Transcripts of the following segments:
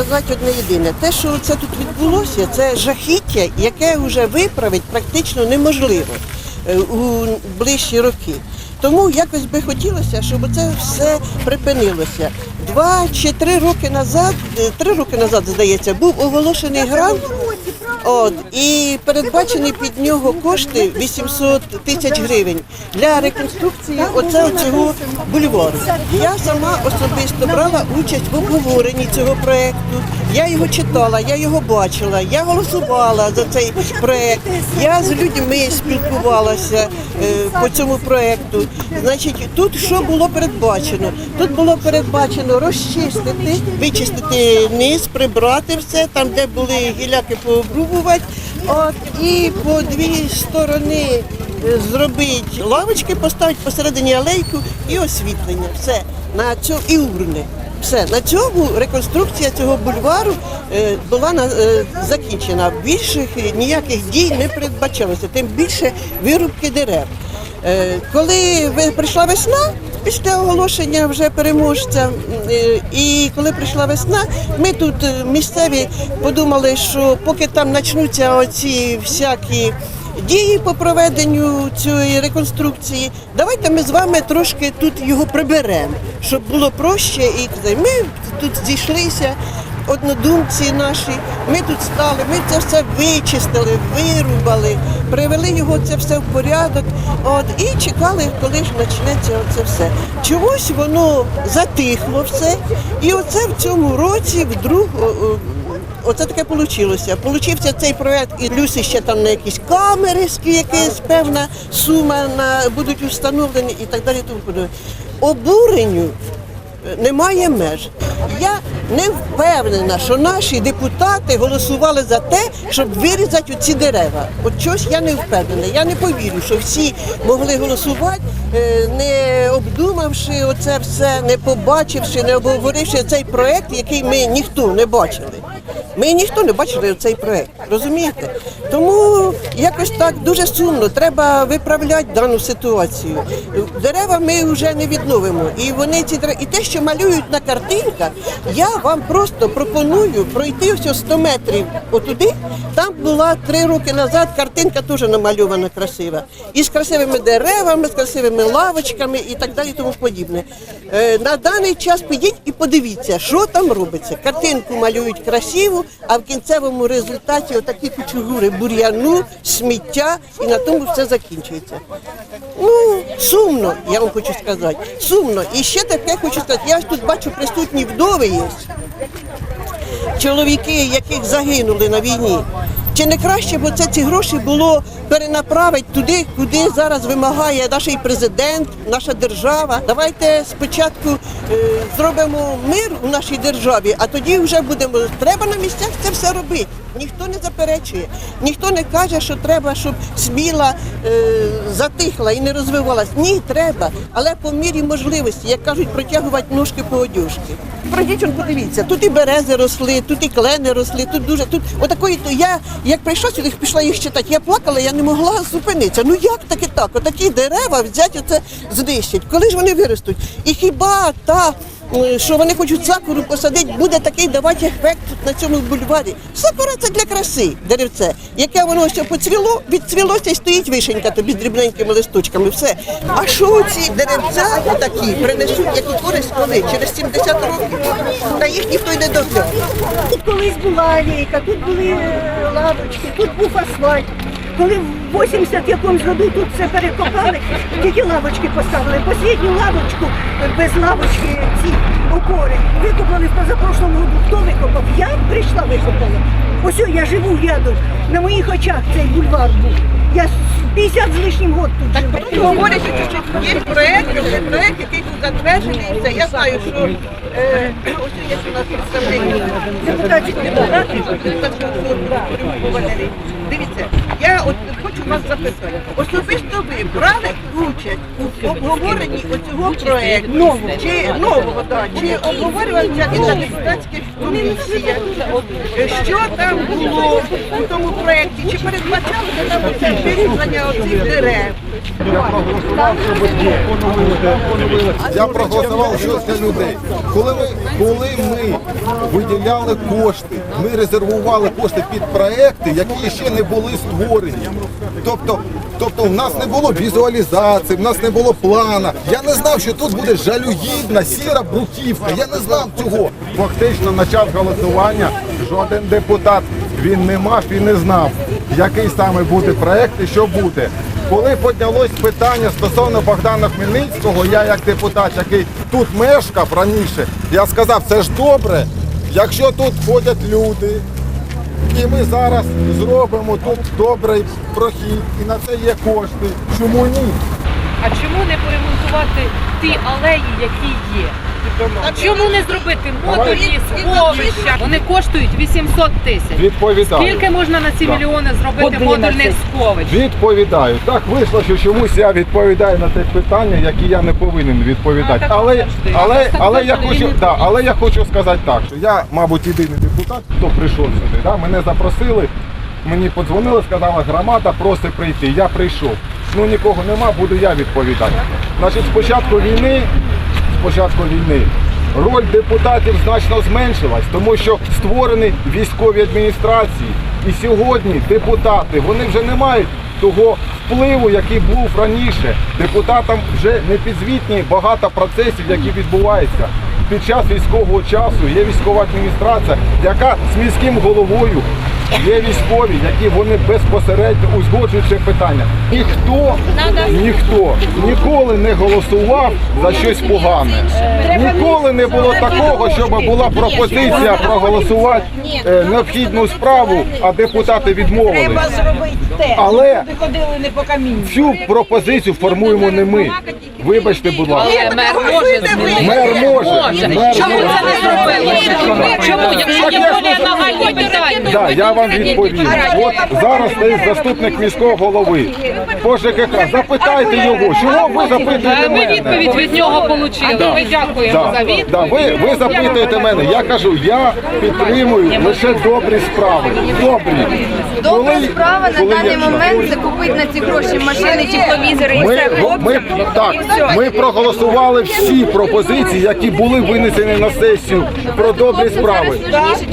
сказати одне єдине. Те, що це тут відбулося, це жахіття, яке вже виправити практично неможливо е, у ближчі роки. Тому якось би хотілося, щоб це все припинилося. Два чи три роки назад, е, три роки назад, здається, був оголошений грант. От і передбачені під нього кошти 800 тисяч гривень для реконструкції оцього цього бульвару. Я сама особисто брала участь в обговоренні цього проекту. Я його читала, я його бачила, я голосувала за цей проект. Я з людьми спілкувалася е, по цьому проекту. Значить, тут що було передбачено? Тут було передбачено розчистити, вичистити низ, прибрати все там, де були гіляки пообрубувати. От і по дві сторони е, зробити лавочки, поставити посередині алейку і освітлення. Все на цьому і урни. Все на цьому реконструкція цього бульвару е, була е, закінчена. Більших ніяких дій не передбачалося, тим більше вирубки дерев. Е, коли прийшла весна, після оголошення вже переможця, е, і коли прийшла весна, ми тут е, місцеві подумали, що поки там почнуться оці всякі дії по проведенню цієї реконструкції, давайте ми з вами трошки тут його приберемо, щоб було проще. І ми тут зійшлися однодумці наші. Ми тут стали, ми це все вичистили, вирубали, привели його це все в порядок. От і чекали, коли ж почнеться оце все. Чомусь воно затихло все. І оце в цьому році вдруг. Оце таке вийшло. Получився цей проект, і плюс ще там на якісь камери, якась певна сума на будуть встановлені і так далі. Тому подібне. Обуренню немає меж. Я не впевнена, що наші депутати голосували за те, щоб вирізати ці дерева. От чогось я не впевнена. Я не повірю, що всі могли голосувати, е, не обдумавши оце все, не побачивши, не обговоривши цей проект, який ми ніхто не бачили. Ми ніхто не бачили цей проект, розумієте? Тому якось так дуже сумно. Треба виправляти дану ситуацію. Дерева ми вже не відновимо. І вони ці дерева, і те, що малюють на картинках, я вам просто пропоную пройти ось 100 метрів отуди. Там була три роки назад картинка теж намальована красива. І з красивими деревами, з красивими лавочками і так далі, і тому подібне. Е, На даний час підіть і подивіться, що там робиться. Картинку малюють красиву, а в кінцевому результаті отакі кучугури бур'яну, сміття, і на тому все закінчується. Ну, сумно, я вам хочу сказати. Сумно. І ще таке хочу сказати, я ж тут бачу присутні вдови є. Чоловіки, яких загинули на війні. Чи не краще б це ці гроші було перенаправити туди, куди зараз вимагає наш президент, наша держава? Давайте спочатку е, зробимо мир у нашій державі, а тоді вже будемо. Треба на місцях це все робити. Ніхто не заперечує, ніхто не каже, що треба, щоб сміла е, затихла і не розвивалась. Ні, треба, але по мірі можливості, як кажуть, протягувати ножки по одюшки. Пройдіть, он подивіться, тут і берези росли, тут і клени росли, тут дуже тут отакої. То я як прийшла сюди, пішла їх читати. Я плакала, я не могла зупинитися. Ну як таки так? Отакі дерева взяти оце знищить. Коли ж вони виростуть? І хіба та що вони хочуть сакуру посадити, буде такий давати ефект на цьому бульварі. Сакура це для краси, деревце. Яке воно все поцвіло, відцвілося і стоїть вишенька тобі з дрібненькими листочками. Все. А що ці деревця такі принесуть, які користь коли? Через 70 років? Та їх ніхто й не догляне. Тут колись була алейка, тут були е, лавочки, тут був асфальт. Коли в 80 якомусь году тут все перекопали, тільки лавочки поставили. Послідню лавочку е, без лавочки ці опори викопали в позапрошлому году. Хто викопав? Я прийшла викопала. Ось я живу рядом. На моїх очах цей бульвар був. Я з 50 з лишнім год тут живу. Потім говорять, що є проект, є проект, який був затверджений. і все. Я знаю, що е, ось є у нас представник депутатів депутатів. Дивіться, я от хочу вас запитати. Особисто ви брали участь у обговоренні оцього проекту? Нового. Чи нового, так. Чи обговорювалися і на депутатських комісіях? Що там було у тому проєкті? Чи передбачалося там оце вирізання оцих дерев? Я проголосував, щоб поновили. Я проголосував щось для людей. Коли ми виділяли кошти, ми резервували кошти під проекти, які ще не були створені. Тобто, тобто в нас не було візуалізації, в нас не було плана. Я не знав, що тут буде жалюгідна, сіра бруківка. Я не знав цього. Фактично на час голосування жоден депутат він не мав і не знав, який саме буде проект і що буде. Коли піднялось питання стосовно Богдана Хмельницького, я як депутат, який тут мешкав раніше, я сказав, це ж добре, якщо тут ходять люди, і ми зараз зробимо тут добрий прохід, і на це є кошти. Чому ні? А чому не поремонтувати ті алеї, які є? Чому не зробити модульні сховища? Вони коштують 800 тисяч. Відповідаю. Скільки можна на ці мільйони зробити модульних сховищ? Відповідаю. Так вийшло, що чомусь я відповідаю на те питання, які я не повинен відповідати. А, так Але, завжди. але, Так але, я завжди хочу, да, але я хочу сказати так, що я, мабуть, єдиний депутат, хто прийшов сюди. Да? Мене запросили, мені подзвонили, сказала, громада просить прийти. Я прийшов. Ну нікого нема, буду я відповідати. Значить, з початку війни, початку війни. Роль депутатів значно зменшилась, тому що створені військові адміністрації. І сьогодні депутати вони вже не мають того впливу, який був раніше. Депутатам вже не підзвітні багато процесів, які відбуваються. Під час військового часу є військова адміністрація, яка з міським головою є військові, які вони безпосередньо узгоджують це питання. Ніхто, ніхто ніколи не голосував за щось погане. Ніколи не було такого, щоб була пропозиція проголосувати е, необхідну справу, а депутати відмовились. Але Ходили не по камінню. цю пропозицію формуємо не ми. Вибачте, будь ласка. Але мер може. Мер може. Чому це не зробили? Чому? Якщо є более нагальні питання. Вам відповім. От зараз стоїть заступник міського голови по ЖКХ. Запитайте його, чого ви запитуєте Ми мене? відповідь від нього отримали. Ми дякуємо за Да, відповідь. да, ви, ви запитуєте мене. Я кажу, я підтримую лише добрі справи. Добрі. Добра Коли- справа на коли даний я- момент закупити на ці гроші машини, тепловізори і Ми, все ми, хлопцям. так, ми проголосували всі пропозиції, які були винесені на сесію про добрі справи.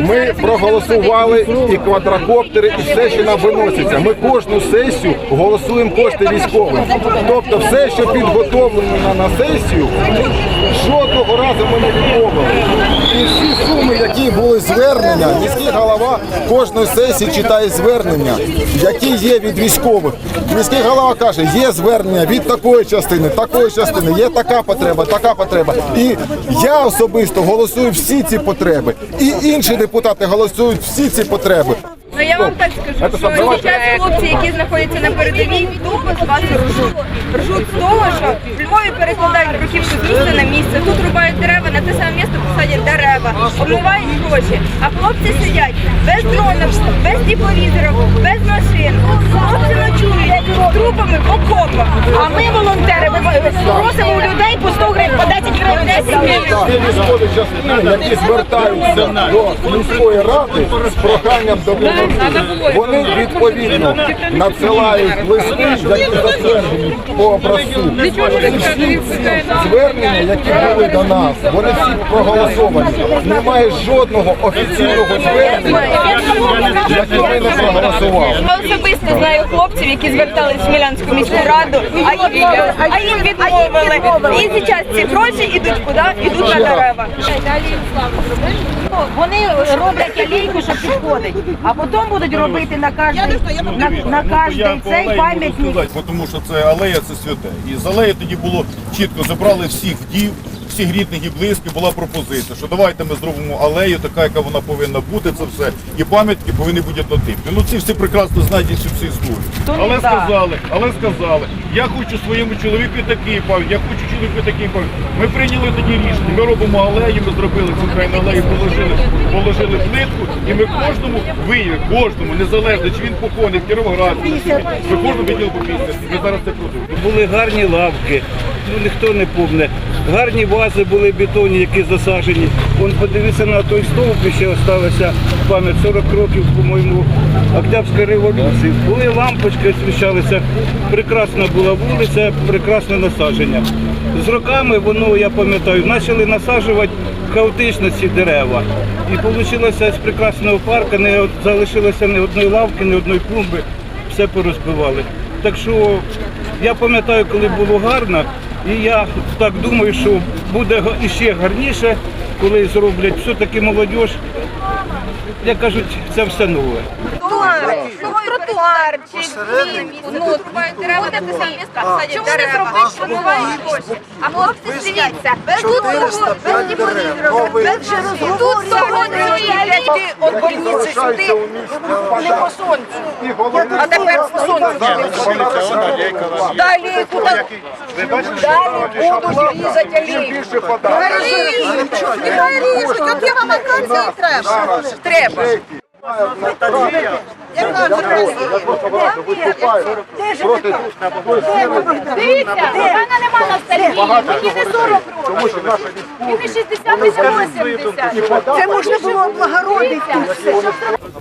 Ми проголосували і квадрокоптери, і все, що нам виноситься. Ми кожну сесію голосуємо кошти військовим. Тобто все, що підготовлено на, сесію, жодного разу ми не відмовили. І всі суми, які були звернення, міський голова кожної сесії читає звернення, які є від військових. Міський голова каже, є звернення від такої частини, такої частини, є така потреба, така потреба. І я особисто голосую всі ці потреби. І інші депутати голосують всі ці потреби. Ну я вам так скажу, що зараз хлопці, які знаходяться на передовій, тупо з вас ржуть. Ржуть з того, що в Львові перекладають бруківку з місця на місце, тут рубають дерева, на те саме місце посадять дерева, обмивають гроші. А хлопці сидять без дронів, без тепловізорів, без машин. Хлопці ночують трупами в окопах. А ми, волонтери, ми просимо у людей по 100 гривень, по 10 гривень, 10 гривень. Військові частини, які звертаються до міської ради з проханням допомогти. Вони відповідно надсилають листи, які затверджені по образцу. І всі звернення, які були до нас, вони всі проголосовані. Немає жодного офіційного звернення, яке ми не проголосували. Я особисто знаю хлопців, які в Смілянську міську раду, а їм, а їм відмовили. І зараз ці гроші йдуть куди? Йдуть на дерева. Вони роблять алейку, щоб підходить, а потім будуть робити на кожний, на, на кожний цей пам'ятник. Тому що це алея, це святе. І з алеї тоді було чітко забрали всіх вдів, всіх рідних і близьких. Була пропозиція, що давайте ми зробимо алею, така, яка вона повинна бути. Це все. І пам'ятки повинні бути однотипні. Ну ці всі прекрасно знають цю всю історію. Але сказали, але сказали, я хочу своєму чоловіку такий пам'ять, я хочу чоловіку такий пам'ять. Ми прийняли тоді рішення. Ми робимо алею, ми зробили цю крайну алею, положили, положили плитку, і ми кожному виявили, кожному, незалежно чи він похований в Кіровограді, ми кожному виділи по 50. Ми зараз це продовжуємо. Були гарні лавки, ніхто не помне. Гарні вази були бетонні, які засаджені. Вон подивіться на той стовп, ще залишилася пам'ять 40 років, по-моєму, Октябрської революції. Були лампочки, освіщалися. Прекрасна була вулиця, прекрасне насадження. З роками воно, я пам'ятаю, почали насаджувати хаотично ці дерева. І вийшло з прекрасного парку, не залишилося ні одної лавки, ні одної клумби, все порозбивали. Так що я пам'ятаю, коли було гарно, і я так думаю, що буде іще гарніше, коли зроблять. Все-таки молодь, як кажуть, це все нове. Тротуар, чи ну, дерева, на те місце. Посадять дерева, помивають дощ. А хлопці, дивіться, тут того, без дерев, тут того не От больниці сюди. не по сонцю. А тепер по сонцю. Далі куди? Далі будуть різати? алею. Нехай ріжуть, от я вам акації треба. Треба. Дивіться, мене нема ностальгії, мені не 40 років, мені 60 80. Це можна було облагородити.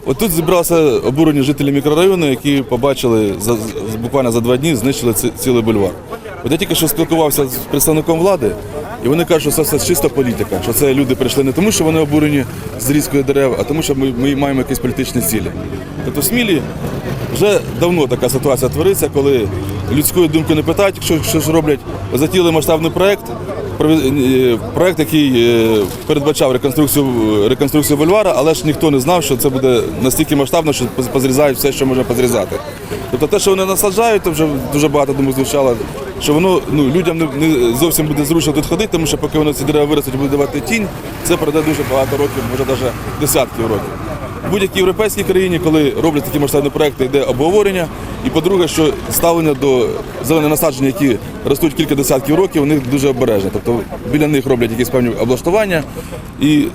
Отут зібралися обурені жителі мікрорайону, які побачили за, буквально за два дні знищили ці- цілий бульвар. От я тільки що спілкувався з представником влади, і вони кажуть, що це все чиста політика, що це люди прийшли не тому, що вони обурені зрізкою дерев, а тому, що ми, ми маємо якісь політичні цілі. Тобто Смілі вже давно така ситуація твориться, коли людської думки не питають, якщо що ж роблять, затіли масштабний проект, проект, який е, передбачав реконструкцію реконструкцію бульвара, але ж ніхто не знав, що це буде настільки масштабно, що позрізають все, що можна позрізати. Тобто те, що вони насаджають, то вже дуже багато думок звучало, що воно ну, людям не, не зовсім буде зручно тут ходити, тому що поки воно ці дерева виростуть буде давати тінь, це пройде дуже багато років, може навіть десятків років. Будь-якій європейській країні, коли роблять такі масштабні проекти, йде обговорення. І по-друге, що ставлення до зелених насаджень, які ростуть кілька десятків років, них дуже обережне. Тобто біля них роблять якісь певні облаштування і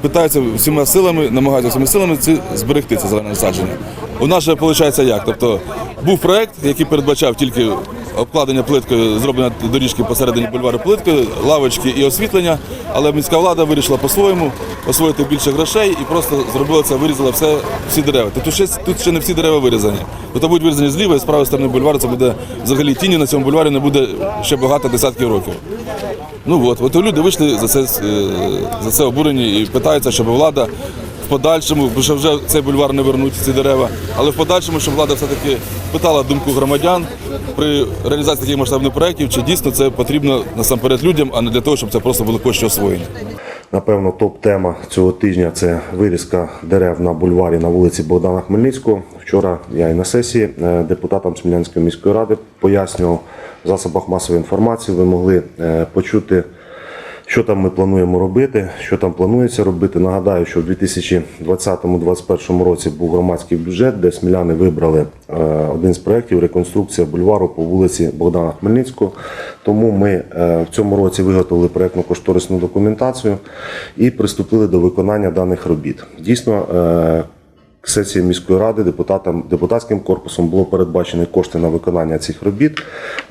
питаються всіма силами, намагаються всіма силами ці, зберегти це зелене насадження. У нас же виходить як? Тобто був проект, який передбачав тільки обкладення плиткою, зроблення доріжки посередині бульвару плиткою, лавочки і освітлення, але міська влада вирішила по-своєму освоїти більше грошей і просто зробила це, вирізала все, всі дерева. Тут ще, тут ще не всі дерева вирізані. Тут будуть вирізані з лівої, з правої сторони бульвару, це буде взагалі тіні на цьому бульварі не буде ще багато десятків років. Ну от, от люди вийшли за це, е, за це обурені і питаються, щоб влада в подальшому, бо що вже цей бульвар не вернуть ці дерева, але в подальшому, щоб влада все-таки питала думку громадян при реалізації таких масштабних проєктів, чи дійсно це потрібно насамперед людям, а не для того, щоб це просто були кошти освоєні. Напевно, топ-тема цього тижня це вирізка дерев на бульварі на вулиці Богдана Хмельницького. Вчора я і на сесії е, депутатам Смілянської міської ради пояснював в засобах масової інформації. Ви могли е, почути, що там ми плануємо робити, що там планується робити. Нагадаю, що в 2020-2021 році був громадський бюджет, де сміляни вибрали е, один з проєктів реконструкція бульвару по вулиці Богдана Хмельницького. Тому ми е, в цьому році виготовили проєктну кошторисну документацію і приступили до виконання даних робіт. Дійсно, сесії міської ради депутатам депутатським корпусом було передбачені кошти на виконання цих робіт.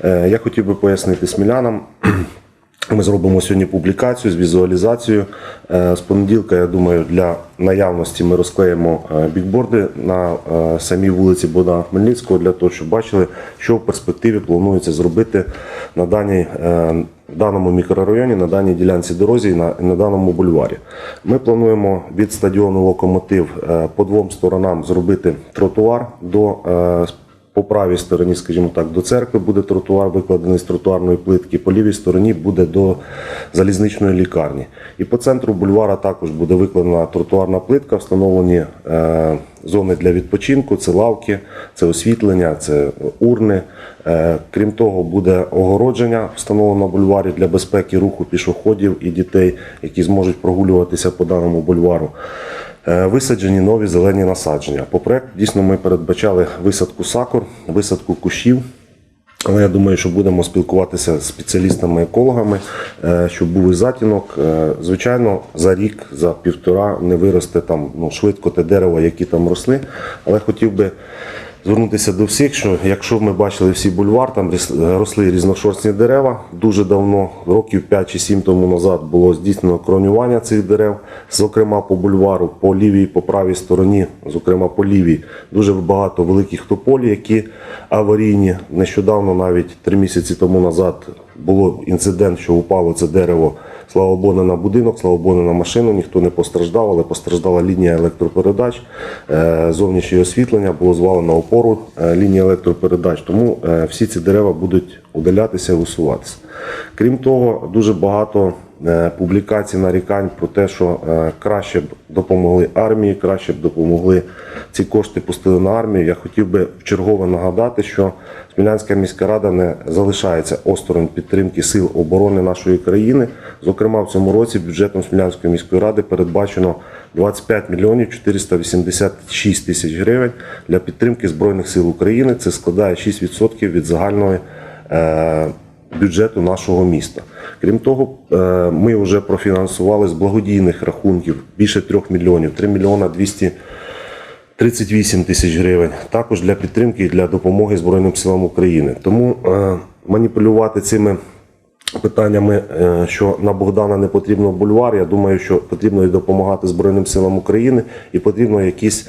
Е, Я хотів би пояснити смілянам. Ми зробимо сьогодні публікацію з візуалізацією. Е, З понеділка, я думаю, для наявності ми розклеїмо е, бікборди на самій вулиці Богдана Хмельницького для того, щоб бачили, що в перспективі планується зробити на даній, е, даному мікрорайоні, на даній ділянці дорозі і на, на даному бульварі. Ми плануємо від стадіону Локомотив е, по двом сторонам зробити тротуар до е, по правій стороні, скажімо так, до церкви буде тротуар, викладений з тротуарної плитки. По лівій стороні буде до залізничної лікарні. І по центру бульвара також буде викладена тротуарна плитка, встановлені е, зони для відпочинку, це лавки, це освітлення, це урни. Е, крім того, буде огородження встановлено на бульварі для безпеки руху пішоходів і дітей, які зможуть прогулюватися по даному бульвару. Е, Висаджені нові зелені насадження. По проекту дійсно ми передбачали висадку сакур, висадку кущів. Але я думаю, що будемо спілкуватися з спеціалістами-екологами, е, щоб був і затінок. Е, Звичайно, за рік, за півтора не виросте там ну, швидко те дерево, які там росли. Але хотів би звернутися до всіх, що якщо ми бачили всі бульвар, там росли різношорстні дерева. Дуже давно, років 5 чи 7 тому назад, було здійснено кронювання цих дерев, зокрема по бульвару, по лівій, по правій стороні, зокрема по лівій, дуже багато великих тополі, які аварійні. Нещодавно, навіть три місяці тому назад, було інцидент, що упало це дерево. Слава Богу, на будинок, слава Богу, на машину, ніхто не постраждав, але постраждала лінія електропередач, е, зовнішнє освітлення, було звалено опору е, лінії електропередач. Тому е, всі ці дерева будуть удалятися і висуватися. Крім того, дуже багато публікацій нарікань про те, що е, краще б допомогли армії, краще б допомогли ці кошти пустили на армію. Я хотів би вчергове нагадати, що Смілянська міська рада не залишається осторонь підтримки сил оборони нашої країни. Зокрема, в цьому році бюджетом Смілянської міської ради передбачено 25 мільйонів 486 тисяч гривень для підтримки Збройних сил України. Це складає 6% від загальної е, бюджету нашого міста. Крім того, е, ми вже профінансували з благодійних рахунків більше 3 мільйонів, 3 мільйона 200 38 тисяч гривень, також для підтримки і для допомоги Збройним силам України. Тому е, маніпулювати цими питаннями, е, що на Богдана не потрібно бульвар, я думаю, що потрібно і допомагати Збройним силам України, і потрібно якісь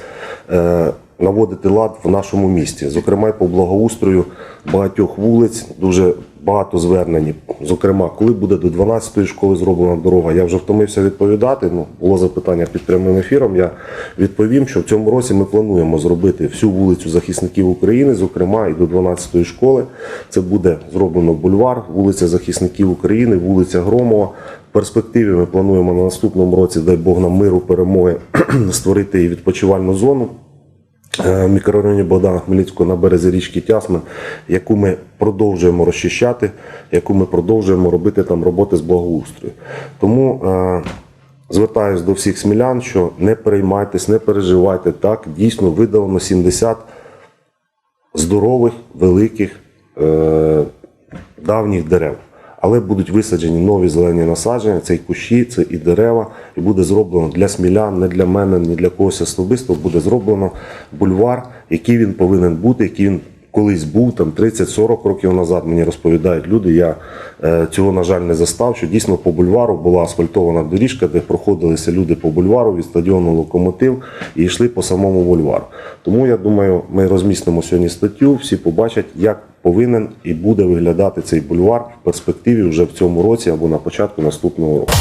наводити лад в нашому місті. Зокрема, по благоустрою багатьох вулиць дуже багато звернень. Зокрема, коли буде до 12-ї школи зроблена дорога, я вже втомився відповідати. Ну, було запитання під прямим ефіром. Я відповім, що в цьому році ми плануємо зробити всю вулицю захисників України, зокрема і до 12-ї школи. Це буде зроблено бульвар, вулиця захисників України, вулиця Громова. В перспективі ми плануємо на наступному році, дай Бог нам миру, перемоги, створити і відпочивальну зону в мікрорайоні Богдана Хмельницького на березі річки Тясмин, яку ми продовжуємо розчищати, яку ми продовжуємо робити там роботи з благоустрою. Тому е, звертаюся до всіх смілян, що не переймайтесь, не переживайте. Так, дійсно видалено 70 здорових, великих, е, давніх дерев. Але будуть висаджені нові зелені насадження, це і кущі, це і дерева, і буде зроблено для смілян, не для мене, ні для когось особисто. Буде зроблено бульвар, який він повинен бути, який він колись був там 30-40 років назад. Мені розповідають люди. Я е, цього на жаль не застав. Що дійсно по бульвару була асфальтована доріжка, де проходилися люди по бульвару від стадіону Локомотив і йшли по самому бульвару. Тому я думаю, ми розмістимо сьогодні статтю. Всі побачать, як повинен і буде виглядати цей бульвар в перспективі вже в цьому році або на початку наступного року.